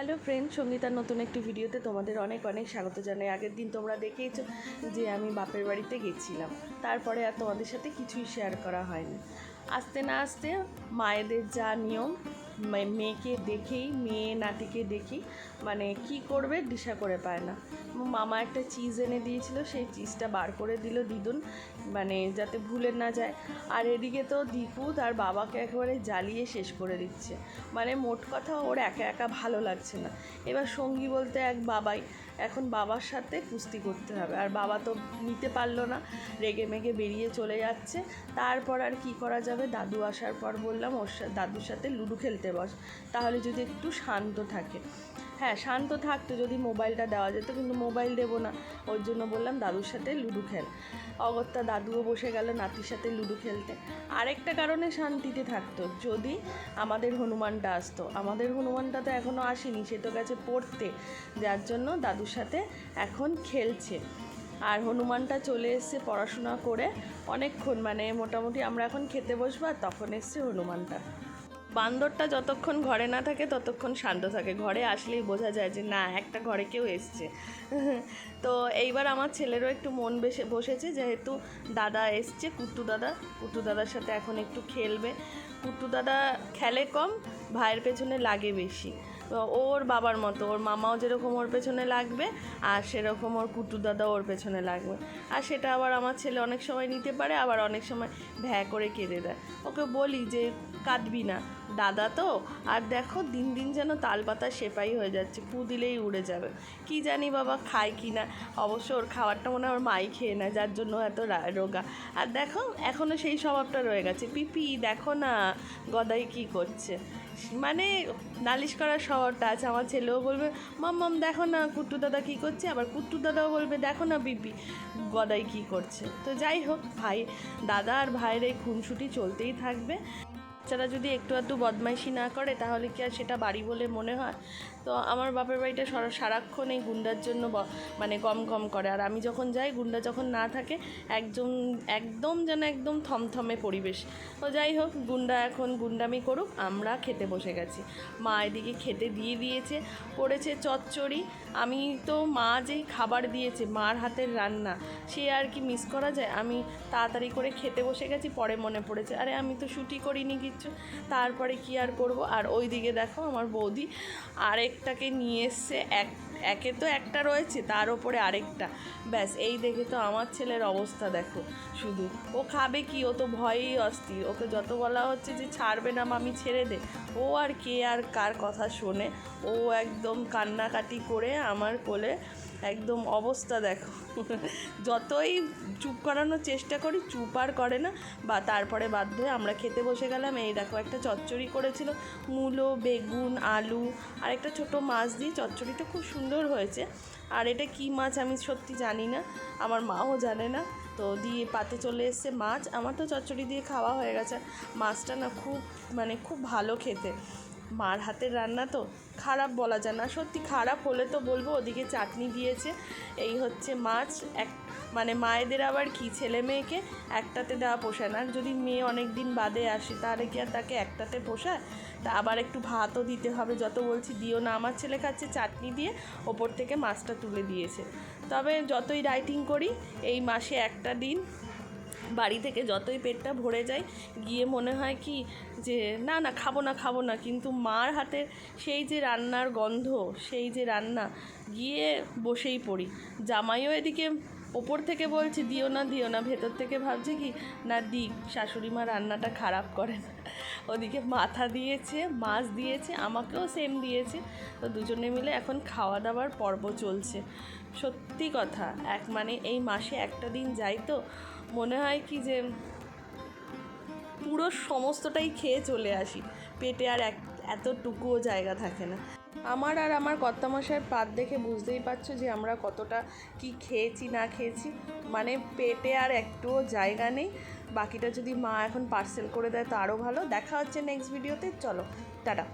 Hello friend, সঙ্গীতার নতুন একটি ভিডিওতে তোমাদের অনেক অনেক স্বাগত জানাই। আগের দিন তোমরা দেখেইছো যে আমি বাপের বাড়িতে গেছিলাম। তারপরে আর তোমাদের সাথে কিছুই শেয়ার করা হয়নি। আস্তে না আস্তে মায়েদের যা নিয়ম মেয়েকে দেখেই, মেয়ে নাতিকে দেখি মানে কি করবে দিশা করে পায় না। মামা একটা চিজ এনে দিয়েছিল, সেই চিজটা বার করে দিল দিদুন মানে যাতে ভুলে না যায়। আর এদিকে তো দীপু তার বাবাকে একেবারে জ্বালিয়ে শেষ করে দিচ্ছে। মানে মোট কথা ওর একা একা ভালো লাগছে না। এবার সঙ্গী বলতে এক বাবাই, এখন বাবার সাথে কুস্তি করতে হবে। আর বাবা তো নিতে পারল না, রেগে মেগে বেরিয়ে চলে যাচ্ছে। তারপর আর কি করা যাবে? দাদু আসার পর বললাম, ওর দাদুর সাথে লুডো খেলতে বস। তাহলে যদি একটু শান্ত থাকে। হ্যাঁ শান্ত থাকতো যদি মোবাইলটা দেওয়া যেত, কিন্তু মোবাইল দেবো না। ওর জন্য বললাম, দাদুর সাথে লুডো খেল। অগত্যা দাদুও বসে গেল নাতির সাথে লুডো খেলতে। আরেকটা কারণে শান্তিতে থাকতো। যদি আমাদের হনুমানটা আসতো। আমাদের হনুমানটা তো এখনও আসেনি, সে তো গেছে পড়তে। যার জন্য দাদুর সাথে এখন খেলছে। আর হনুমানটা চলে এসছে পড়াশোনা করে অনেকক্ষণ। মানে মোটামুটি আমরা এখন খেতে বসবো আর তখন এসছে হনুমানটা। বান্দরটা যতক্ষণ ঘরে না থাকে, ততক্ষণ শান্ত থাকে। ঘরে আসলেই বোঝা যায় যে, না, একটা ঘরে কেউ এসছে। তো এইবার আমার ছেলেরও একটু মন বেসে বসেছে যেহেতু দাদা এসছে, কুট্টু দাদা। কুট্টু দাদার সাথে এখন একটু খেলবে। কুট্টু দাদা খেলে কম, ভাইয়ের পেছনে লাগে বেশি। ওর বাবার মতো, ওর মামাও যেরকম ওর পেছনে লাগবে আর সেরকম ওর কুটু দাদা ওর পেছনে লাগবে। আর সেটা আবার আমার ছেলে অনেক সময় নিতে পারে, আবার অনেক সময় ভ্যা করে কেঁদে দেয়। ওকে বলি যে, কাঁদবি না, দাদা তো, আর দেখো দিন দিন যেন তালপাতা সেপাই হয়ে যাচ্ছে, ফু দিলেই উড়ে যাবে। কি জানি বাবা খায় কি না, অবশ্য ওর খাবারটা মনে হয় ওর মাই খেয়ে নেয়, যার জন্য এত রোগা। আর দেখো এখনও সেই স্বভাবটা রয়ে গেছে, পিপি দেখো না, গদাই কি করছে। মানে নালিশ করার স্বভাবটা আছে, আমার ছেলেও বলবে, মাম মাম, দেখো না কুট্টু দাদা কী করছে? আবার কুট্টু দাদাও বলবে, দেখো না বিবি গদাই কী করছে। তো যাই হোক, ভাই, দাদা আর ভাইয়ের এই খুনসুটি চলতেই থাকবে। বাচ্চারা যদি একটু আধটু বদমাইশি না করে, তাহলে কি আর সেটা বাড়ি বলে মনে হয়? তো আমার বাপের বাড়িটা সারা- সারাক্ষণ এই গুন্ডার জন্য মানে গম গম করে। আর আমি যখন যাই, গুন্ডা যখন না থাকে একদম একদম যেন একদম থমথমে পরিবেশ। তো যাই হোক, গুন্ডা এখন গুন্ডামি করুক, আমরা খেতে বসে গেছি। মা এদিকে খেতে দিয়ে দিয়েছে, করেছে চচ্চড়ি। আমি তো মা যেই খাবার দিয়েছে, মার হাতের রান্না, সে আর কি মিস করা যায়? আমি তাড়াতাড়ি করে খেতে বসে গেছি, পরে মনে পড়েছে। আরে আমি তো শুটি করিনি কিচ্ছু তারপরে কি আর করব? আর ওই দিকে দেখো আমার বৌদি আরেকটাকে নিয়ে এসছে। এক, একে তো একটা রয়েছে, তার ওপরে আরেকটা। ব্যাস, এই দেখে তো আমার ছেলের অবস্থা দেখো। শুধু ও খাবে কি? ও তো ভয়েই অস্থির। ওকে যত বলা হচ্ছে যে ছাড়বে না মামি, ছেড়ে দে। ও আর কে আর কার কথা শোনে? ও একদম কান্নাকাটি করে আমার কোলে একদম অবস্থা দেখো। যতই চুপ করানোর চেষ্টা করি, চুপ আর করে না। বা তারপরে বাধ্য হয়ে আমরা খেতে বসে গেলাম। এই দেখো, একটা চচ্চড়ি করেছিল। মূলো, বেগুন, আলু, আর একটা ছোটো মাছ দিয়ে চচ্চড়িটা খুব সুন্দর হয়েছে। আর এটা কী মাছ আমি সত্যি জানি না। আমার মাও জানে না। তো দিয়ে পাতে চলে এসছে মাছ। আমার তো চচ্চড়ি দিয়ে খাওয়া হয়ে গেছে। মাছটা না খুব মানে খুব ভালো খেতে। মার হাতের রান্না তো খারাপ বলা যায় না। সত্যি খারাপ হলে তো বলব, ওদিকে চাটনি দিয়েছে। এই হচ্ছে মাছ, এক মানে মায়েদের আবার কি, ছেলে মেয়েকে একটাতে দেওয়া পোষায় না। যদি মেয়ে অনেক দিন বাদে আসে, তাহলে কি আর তাকে একটাতে পোষায়? তা আবার একটু ভাতও দিতে হবে, যত বলছি দিও না। আমার ছেলে খাচ্ছে চাটনি দিয়ে ওপর থেকে মাছটা তুলে দিয়েছে। তবে যতই রাইটিং করি, এই মাসে একটা দিন বাড়ি থেকে যতই পেটটা ভরে যায়, গিয়ে মনে হয় কি যে, না না, খাব না খাব না। কিন্তু মার হাতের সেই যে রান্নার গন্ধ, সেই যে রান্না, গিয়ে বসেই পড়ি। জামাইও এদিকে ওপর থেকে বলছি, দিও না দিও না। ভেতর থেকে ভাবছে কি, না, দিক, শাশুড়ি মা রান্নাটা খারাপ করে না। ওদিকে মাথা দিয়েছে, মাছ দিয়েছে, আমাকেও সেম দিয়েছে। তো দুজনে মিলে এখন খাওয়া দাওয়ার পর্ব চলছে। সত্যি কথা, এক মানে এই মাসে একটা দিন যাই তো, মনে হয় কি যে পুরো সমস্তটাই খেয়ে চলে আসি। পেটে আর এক, এতটুকুও জায়গা থাকে না। আমার আর আমার কর্তামশায়ের পাত দেখে বুঝতেই পারছ যে আমরা কতটা কি খেয়েছি, না খেয়েছি। মানে পেটে আর একটুও জায়গা নেই। বাকিটা যদি মা এখন পার্সেল করে দেয় তো আরও ভালো। দেখা হচ্ছে নেক্সট ভিডিওতে চলো, টাটা।